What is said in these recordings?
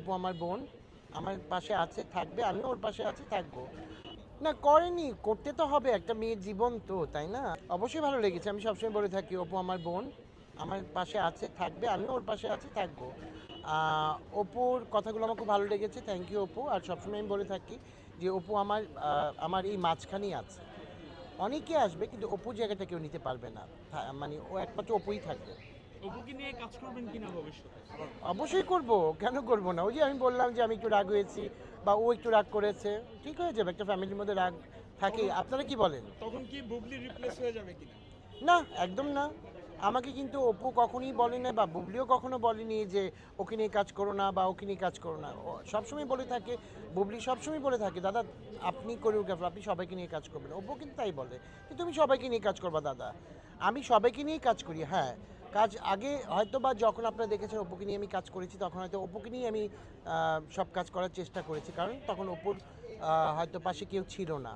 অপু আমার বোন, আমার পাশে আছে, থাকবে আমি ওর পাশে আছি, থাকব। না, করেনি, করতে তো হবে, একটা মেয়ের জীবন তো, তাই না? অবশ্যই ভালো লেগেছে, আমি সবসময় বলে থাকি, অপু আমার বোন, আমার পাশে আছে, থাকবে আমি ওর পাশে আছি, থাকব। অপুর কথাগুলো আমার খুব ভালো লেগেছে থ্যাংক ইউ অপু। আর সবসময় আমি বলে থাকি যে, অপু আমার আমার এই মাঝখানেই আছে। অনেকে আসবে, কিন্তু অপু জায়গাটা কেউ নিতে পারবে না। মানে ও একমাত্র অপুই থাকবে। অপুকে নিয়ে কাজ করবেন কিনা ভবিষ্যতে? অবশ্যই করব। কেন করব না? ওই যে আমি বললাম যে আমি একটু রাগ হয়েছি বা ও একটু রাগ করেছে। ঠিক হয়ে যাবে একটা ফ্যামিলির মধ্যে রাগ থাকে। আপনারা কি বলেন? তখন কি বুবলি রিপ্লেস হয়ে যাবে কিনা? না একদম না। আমাকে কিন্তু অপু কখনোই বলেনি বা বুবলিও কখনো বলেনি যে ওকে নিয়ে কাজ করো না বা ওকে নিয়ে কাজ করো না। সবসময় বলে থাকে বুবলি সবসময় বলে থাকে দাদা আপনি কোরিওগ্রাফার আপনি সবাইকে নিয়ে কাজ করবেন। অপু কিন্তু তাই বলে কিন্তু তুমি সবাইকে নিয়ে কাজ করবা দাদা। আমি সবাইকে নিয়েই কাজ করি। হ্যাঁ কাজ আগে হয়তো বা যখন আপনারা দেখেছেন অপুকে নিয়ে আমি কাজ করেছি তখন হয়তো অপুকে নিয়ে আমি সব কাজ করার চেষ্টা করেছি। কারণ তখন অপুর হয়তো পাশে কেউ ছিল না।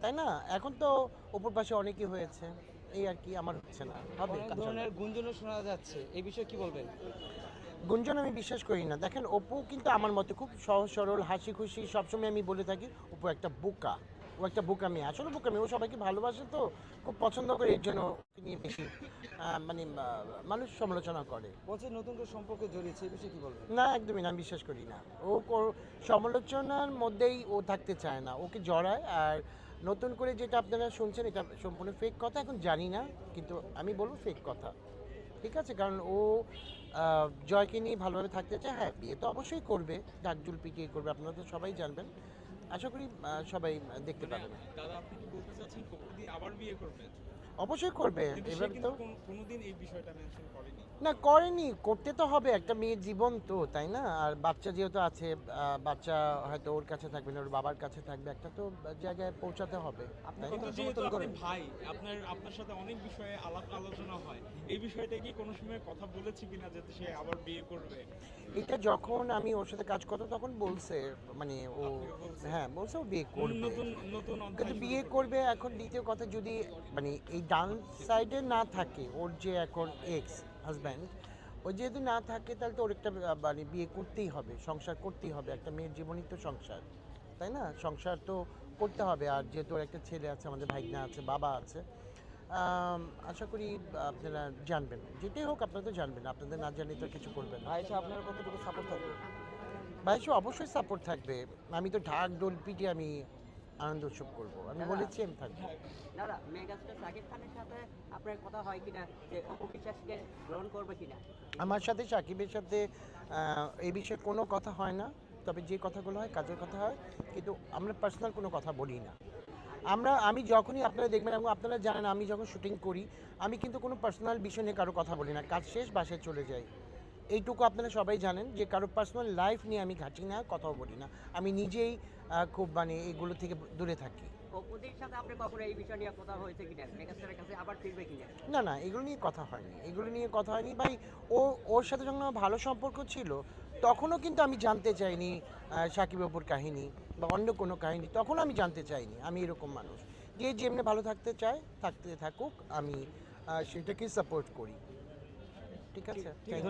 তাই না? এখন তো অপুর পাশে অনেকই হয়েছে। এই আর কি আমার হচ্ছে না। হবে ধরনের গুঞ্জনও শোনা যাচ্ছে। এই বিষয়ে কি বলবেন? গুঞ্জন আমি বিশ্বাস করি না। দেখেন অপু কিন্তু আমার মতে খুব সহজ সরল হাসি খুশি সবসময় আমি বলে থাকি অপু একটা বোকা। ও একটা বোকা মেয়ে আসলে বোকা মেয়ে ও সবাইকে ভালোবাসে তো খুব পছন্দ করে এর জন্য ওকে নিয়ে বেশি মানে মানুষ সমালোচনা করে। বলছে নতুন করে সম্পর্কে জড়িয়েছে এই বিষয়ে কি বলবেন? না একদমই না আমি বিশ্বাস করি না। ও সমালোচনার মধ্যেই ও থাকতে চায় না ওকে জড়ায় আর নতুন করে যেটা আপনারা শুনছেন এটা সম্পূর্ণ ফেক কথা এখন জানি না কিন্তু আমি বলব ফেক কথা। ঠিক আছে কারণ ও জয়কে নিয়ে ভালোভাবে থাকতে চায় হ্যাঁ বিয়ে তো অবশ্যই করবে ডাকজুল পিটিয়ে করবে আপনারা তো সবাই জানবেন। আশা করি সবাই দেখতে পাবেন। দাদা আপনি কি বলতে চাচ্ছেন আবার বিয়ে করবেন? অবশ্যই করবে এবার তো কোনোদিন এই বিষয়টা মেনশন করেনি। না করেনি করতে তো হবে একটা মেয়ের জীবন তো তাই না? আর বাচ্চা যেহেতু আছে বাচ্চা হয়তো ওর কাছে থাকবে না ওর বাবার কাছে থাকবে একটা তো জায়গায় পৌঁছাতে হবে ভাই আপনার আপনার সাথে অনেক বিষয়ে আলাপ আলোচনা হয়। এই বিষয়টা কি কোনো সময় কথা বলেছি কিনা যাতে সে আবার বিয়ে করবে? এটা যখন আমি ওর সাথে কাজ করতাম তখন বলছে মানে ও হ্যাঁ বলছে ও বিয়ে করবে। নতুন নতুন বিয়ে। করবে এখন দ্বিতীয় কথা যদি মানে এই ডান সাইডে না থাকে ওর যে এখন এক্স হাজব্যান্ড ও যেহেতু না থাকে তাহলে তো ওর একটা মানে বিয়ে করতেই হবে সংসার করতেই হবে একটা মেয়ের জীবনই তো সংসার তাই না? সংসার তো করতে হবে আর যেহেতু ওর একটা ছেলে আছে আমাদের ভাইগনা আছে বাবা আছে আশা করি আপনারা জানবেন। যেটাই হোক আপনারা তো জানবেন আপনাদের না জানলে তো কিছু করবেন ভাই আপনার কতটুকু সাপোর্ট থাকবে? ভাই অবশ্যই সাপোর্ট থাকবে। আমি তো ঢাক ডোল পিটে আমি আনন্দ উৎসব করব। আমি বলেছি আমি থাকব। দাদা মেগাস্টার সাকিব খানের সাথে আপনার কথা হয় কিনা যে অপু বিশ্বাসকে গ্রহণ করবে কিনা? আমার সাথে সাকিবের সাথে এই বিষয়ে কোনো কথা হয় না। তবে যে কথাগুলো হয় কাজের কথা হয় কিন্তু আমরা পার্সোনাল কোনো কথা বলি না। আমরা আমি যখনই আপনারা দেখবেন এবং আপনারা জানেন আমি যখন শুটিং করি আমি কিন্তু কোনো পার্সোনাল বিষয় নিয়ে কারও কথা বলি না। কাজ শেষ বাসায় চলে যাই। এইটুকু আপনারা সবাই জানেন যে কারও পার্সোনাল লাইফ নিয়ে আমি ঘাঁটি না কথাও বলি না। আমি নিজেই খুব মানে এগুলো থেকে দূরে থাকি। না না এগুলো নিয়ে কথা হয়নি। এগুলো নিয়ে কথা হয়নি। ভাই ও ওর সাথে যখন আমার ভালো সম্পর্ক ছিল তখনও কিন্তু আমি জানতে চাইনি সাকিব অপুর কাহিনী বা অন্য কোনো কাহিনী। তখন আমি জানতে চাইনি আমি এরকম মানুষ। যে যেমনি ভালো থাকতে চায় থাকতে থাকুক আমি আহ, সেটাকেই সাপোর্ট করি। ঠিক আছে? থ্যাংক